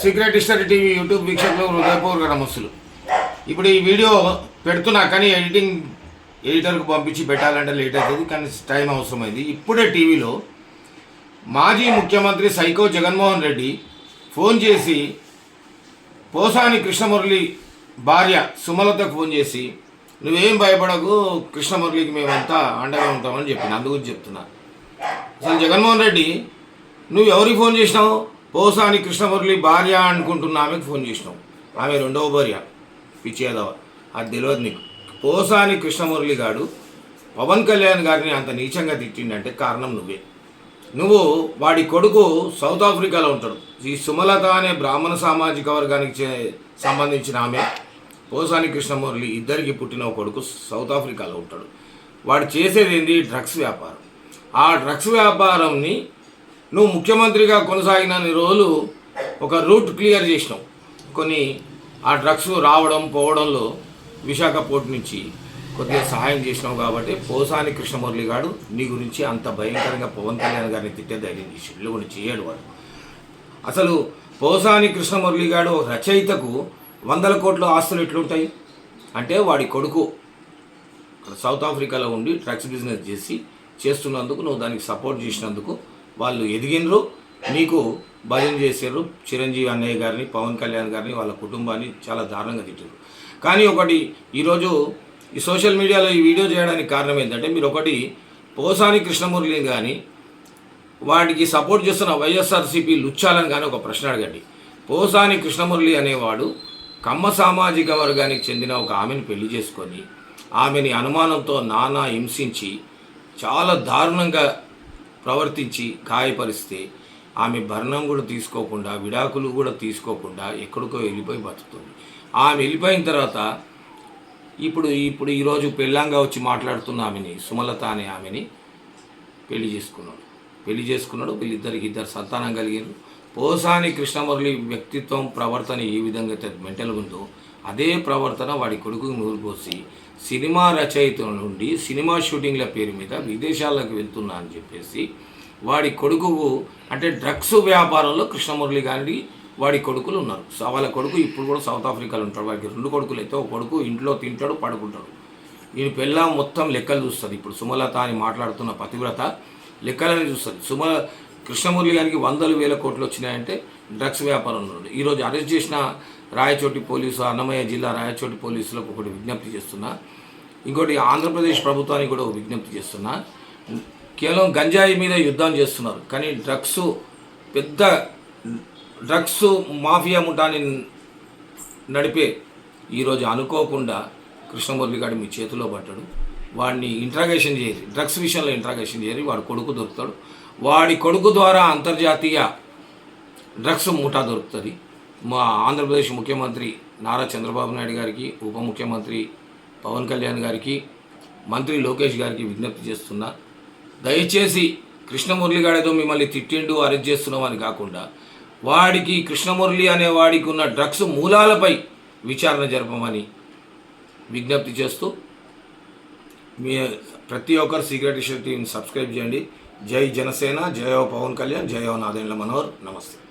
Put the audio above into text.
Secret history TV YouTube వీక్షకులు హృదయపూర్వక నమస్సులు ఇప్పుడు ఈ వీడియో పెడుతున్నా కానీ ఎడిటింగ్ ఎడిటర్కు పంపించి పెట్టాలంటే లేట్ అవుతుంది కానీ టైం అవసరమైంది. ఇప్పుడే టీవీలో మాజీ ముఖ్యమంత్రి సైకో జగన్మోహన్ రెడ్డి ఫోన్ చేసి పోసాని కృష్ణమురళి భార్య సుమలతకు ఫోన్ చేసి నువ్వేం భయపడకు కృష్ణమురళికి మేమంతా అండగా ఉంటామని చెప్పింది అందుగురించి చెప్తున్నా. అసలు జగన్మోహన్ రెడ్డి నువ్వు ఎవరికి ఫోన్ చేసినావు? పోసాని కృష్ణమురళి భార్య అనుకుంటున్న ఆమెకు ఫోన్ చేసినావు ఆమె రెండవ భార్య పిచ్చేదవ అది తెలియదు నీకు. పోసాని కృష్ణమురళి గాడు పవన్ కళ్యాణ్ గారిని అంత నీచంగా తిట్టిండంటే కారణం నువ్వే. నువ్వు వాడి కొడుకు సౌత్ ఆఫ్రికాలో ఉంటాడు. ఈ సుమలత అనే బ్రాహ్మణ సామాజిక వర్గానికి చే- సంబంధించిన ఆమె పోసాని కృష్ణమురళి ఇద్దరికి పుట్టిన కొడుకు సౌత్ ఆఫ్రికాలో ఉంటాడు. వాడు చేసేది ఏంది డ్రగ్స్ వ్యాపారం. ఆ డ్రగ్స్ వ్యాపారంని నువ్వు ముఖ్యమంత్రిగా కొనసాగినన్ని రోజులు ఒక రూట్ క్లియర్ చేసినావు. కొన్ని ఆ డ్రగ్స్ రావడం పోవడంలో విశాఖ పోర్ట్ నుంచి కొద్దిగా సహాయం చేసినావు కాబట్టి పోసాని కృష్ణమురళి గారు నీ గురించి అంత భయంకరంగా పవన్ కళ్యాణ్ గారిని తిట్టే ధైర్యం చేసి కూడా చేయడు వాడు. అసలు పోసాని కృష్ణమురళి గారు రచయితకు వందల కోట్ల ఆస్తులు ఎట్లుంటాయి? అంటే వాడి కొడుకు సౌత్ ఆఫ్రికాలో ఉండి డ్రగ్స్ బిజినెస్ చేసి చేస్తున్నందుకు నువ్వు దానికి సపోర్ట్ చేసినందుకు వాళ్ళు ఎదిగినరు మీకు భజన చేశారు చిరంజీవి అన్నయ్య గారిని పవన్ కళ్యాణ్ గారిని వాళ్ళ కుటుంబాన్ని చాలా దారుణంగా తిట్టారు కానీ ఒకటి ఈరోజు ఈ సోషల్ మీడియాలో ఈ వీడియో చేయడానికి కారణం ఏంటంటే మీరు ఒకటి పోసాని కృష్ణమురళిని కానీ వాడికి సపోర్ట్ చేస్తున్న వైఎస్ఆర్సీపీ లుచ్చాలని కానీ ఒక ప్రశ్న అడగండి. పోసాని కృష్ణమురళి అనేవాడు కమ్మ సామాజిక వర్గానికి చెందిన ఒక ఆమెను పెళ్ళి చేసుకొని ఆమెని అనుమానంతో నానా హింసించి చాలా దారుణంగా ప్రవర్తించి గాయపరిస్తే ఆమె భరణం కూడా తీసుకోకుండా విడాకులు కూడా తీసుకోకుండా ఎక్కడికో వెళ్ళిపోయి బతుకుతుంది. ఆమె వెళ్ళిపోయిన తర్వాత ఇప్పుడు ఇప్పుడు ఈరోజు పెళ్ళంగా వచ్చి మాట్లాడుతున్న ఆమెని సుమలత అనే ఆమెని పెళ్ళి చేసుకున్నాడు. పెళ్ళి చేసుకున్నాడు వీళ్ళిద్దరికి ఇద్దరు సంతానం కలిగారు. పోసాని కృష్ణమురళి వ్యక్తిత్వం ప్రవర్తన ఏ విధంగా అయితే మెంటల్గా ఉందో అదే ప్రవర్తన వాడి కొడుకుకు నూరిపోసి సినిమా రచయితల నుండి సినిమా షూటింగ్ల పేరు మీద విదేశాలకు వెళ్తున్నా అని చెప్పేసి వాడి కొడుకుకు అంటే డ్రగ్స్ వ్యాపారంలో కృష్ణమురళి గారి వాడి కొడుకులు ఉన్నారు. సో వాళ్ళ కొడుకు ఇప్పుడు కూడా సౌత్ ఆఫ్రికాలో ఉంటాడు. వాడికి రెండు కొడుకులు అయితే ఒక కొడుకు ఇంట్లో తింటాడు పడుకుంటాడు. ఈయన పెళ్ళ మొత్తం లెక్కలు చూస్తుంది. ఇప్పుడు సుమలత అని మాట్లాడుతున్న పతివ్రత లెక్కలని చూస్తుంది. సుమ కృష్ణమురళి గారికి వందలు వేల కోట్లు వచ్చినాయంటే డ్రగ్స్ వ్యాపారం ఉన్నాడు ఈరోజు అరెస్ట్ చేసిన రాయచోటి పోలీసు అన్నమయ్య జిల్లా రాయచోటి పోలీసులకు ఒకటి విజ్ఞప్తి చేస్తున్నా. ఇంకోటి ఆంధ్రప్రదేశ్ ప్రభుత్వానికి కూడా ఒక విజ్ఞప్తి చేస్తున్నా. కేవలం గంజాయి మీద యుద్ధం చేస్తున్నారు. కానీ డ్రగ్స్ పెద్ద డ్రగ్స్ మాఫియా ముఠాని నడిపే ఈరోజు అనుకోకుండా కృష్ణమురళి గారు మీ చేతిలో పడ్డాడు. వాడిని ఇంట్రాగేషన్ చేయాలి. డ్రగ్స్ విషయంలో ఇంట్రాగేషన్ చేయాలి. వాడి కొడుకు దొరుకుతాడు. వాడి కొడుకు ద్వారా అంతర్జాతీయ డ్రగ్స్ ముఠా దొరుకుతుంది. మా ఆంధ్రప్రదేశ్ ముఖ్యమంత్రి నారా చంద్రబాబు నాయుడు గారికి ఉప ముఖ్యమంత్రి పవన్ కళ్యాణ్ గారికి మంత్రి లోకేష్ గారికి విజ్ఞప్తి చేస్తున్నా. దయచేసి కృష్ణమురళి మిమ్మల్ని తిట్టిండు అరెస్ట్ చేస్తున్నాం అని కాకుండా వాడికి కృష్ణమురళి అనే వాడికి ఉన్న డ్రగ్స్ మూలాలపై విచారణ జరపమని విజ్ఞప్తి చేస్తూ మీ ప్రతి ఒక్కరు సీక్రెట్ ఇష్యూ టీవీని సబ్స్క్రైబ్ చేయండి. జై జనసేన జయో పవన్ కళ్యాణ్ జయో నాదేండ్ల మనోహర్ నమస్తే.